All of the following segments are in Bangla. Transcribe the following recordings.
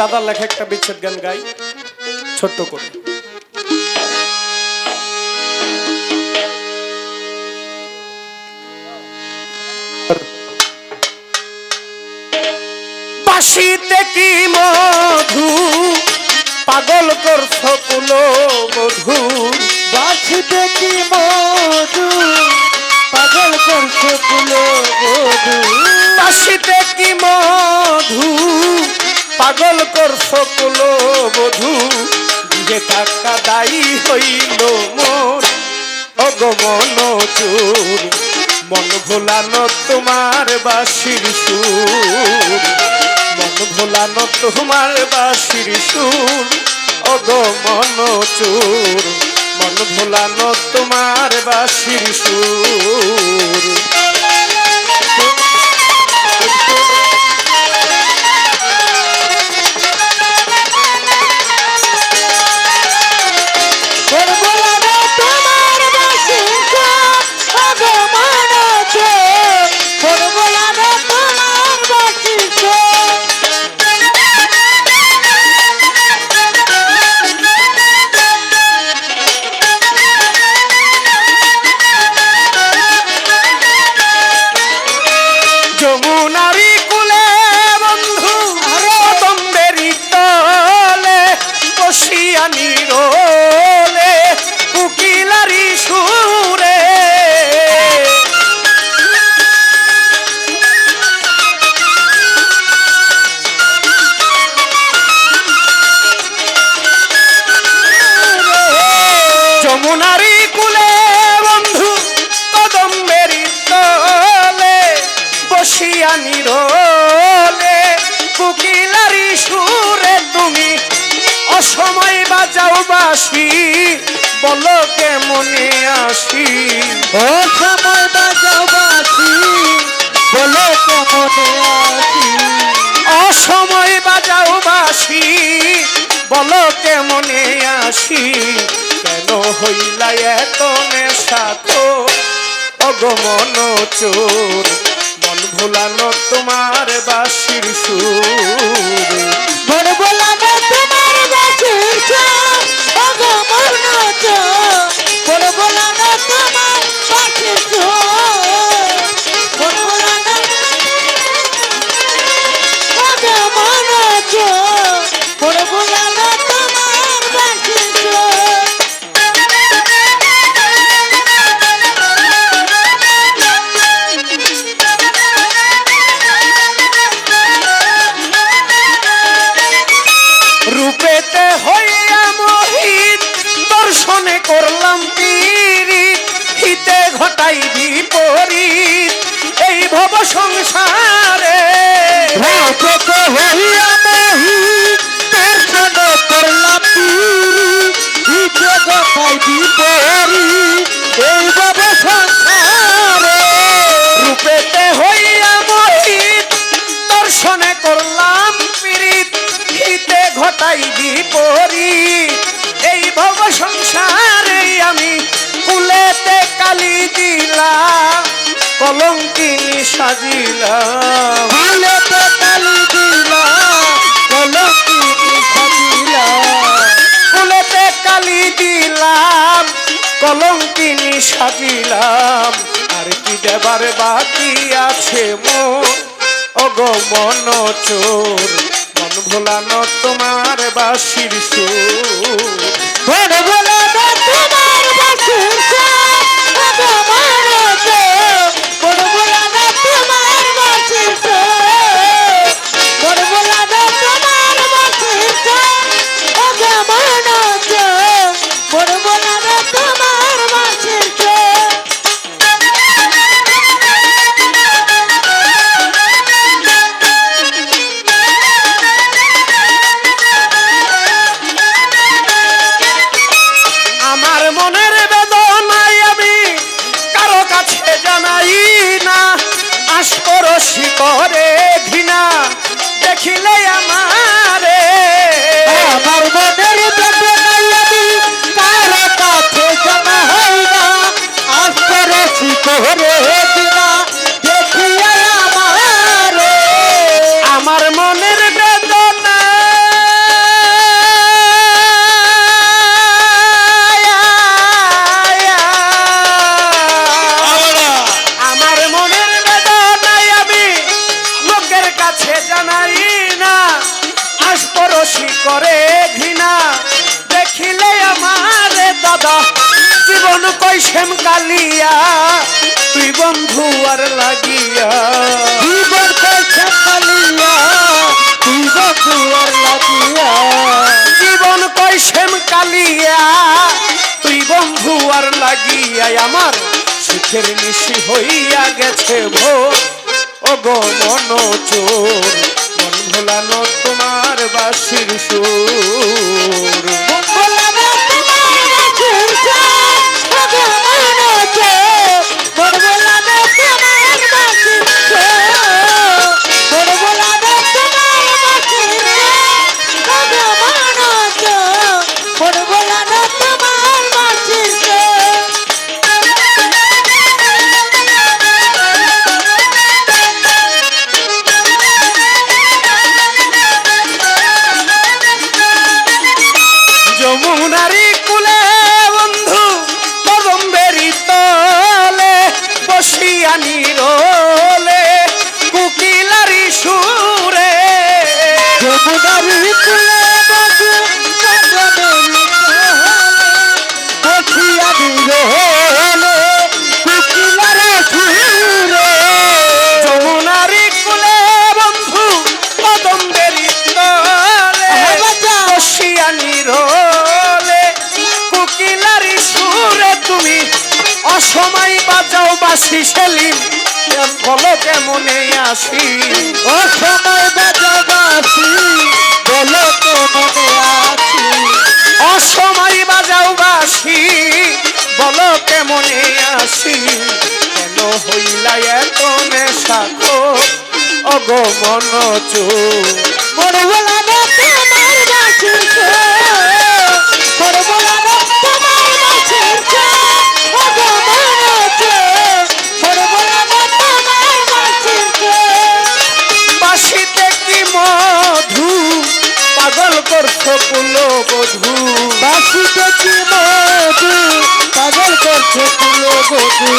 দাদার লেখা একটা বিচ্ছেদ গান গাই, ছোট্ট করে। বাসিতে কি মধু? পাগল করছ কুলো মধু বাঁচিতে কি মধু? পাগল করছে ফুলো মধু বাসিতে কি মধু? পাগল করছ কুলো মধু যে টাকা দায়ী হইল মন অগমন চোর মন ভোলানো তোমার বাসির সুর। মন ভোলানো তোমার বাসির সুর অগমন চোর মন ভোলানো তোমার বাসির সুর। বসিয়া নিরলে কুকিলারি সুরে তুমি অসময় বাজাও বাসি বলো কেমনে আসি? ও সময় বাজাও বাসি বলে কেমনে আসি? অসময় বাজাও বাসি বলো কেমনে আসি? কেন হইলা এত নেশা তো? অগমন চোর ভোলানো তোমার বাসির সুর। ঘটাই বিপরীত এই ভব সংসারে। এই বাবা সংসারে। রূপেতে হইয়া মোহিত দর্শনে করলাম পীড়িত ঘটাই বিপরীত। দিলাম কলঙ্কিনী সাজিলাম ফুলেতে কালি দিলা কলঙ্কিনি সাজিলা। ফুলেতে কালি দিলাম কলঙ্কিনী সাজিলাম। আর কি দেবার বাকি আছে মোর? অগমন চোর মন ভোলানো তোমার বাসির সুর। মন বলে তোমার করে জীবন কৈশেম কালিয়া তুই বন্ধু আর লাগিয়া। তুই বন্ধুয়ার লাগিয়া জীবন কৈশেম কালিয়া তুই বন্ধু আর লাগিয়া। আমার সুখের নিশি হইয়া গেছে ভোর। ও গো মন চোর মন ভোলানো তোমার বাসির সুর। অসময় বাজাও বাসি সেলিম। বলো কেমনে আসি? ও সময় বাজাবাসি বলো তো মনে আছি অসময় বাজাও বাসি বলো কেমনে আসি? কেন হইলা এত নেশা অগো মন চোর বড় বধু। বাসিতে কি মধু, পাগল করছে কুলো বধু।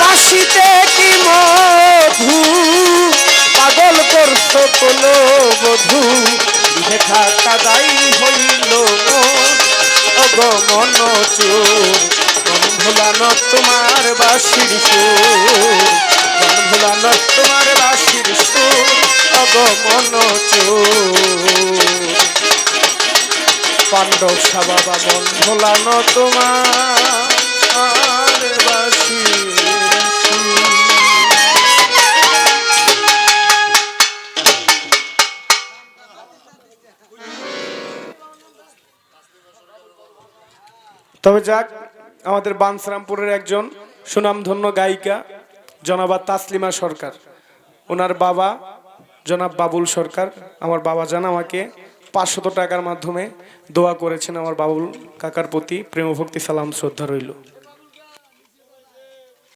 বাসিতে কি মধু, পাগল করছ কুলো বধু। থাকা দায়ী হইল অগো মন চোর ভোলানো তোমার বাসির সুর। ভোলানো তোমার বাসির সুর অগো মন চোর পাণ্ডব বাবা মন ভোলানো তোমার তবে যাক, আমাদের বানসরামপুরের একজন সুনামধন্য গায়িকা, জনাবা তাসলিমা সরকার। ওনার বাবা জনাব বাবুল সরকার। আমার বাবা জান আমাকে। পাঁচশত টাকার মাধ্যমে দোয়া করেছেন আমার বাবুল কাকার প্রতি প্রেমভক্তি সালাম শ্রদ্ধা রইল।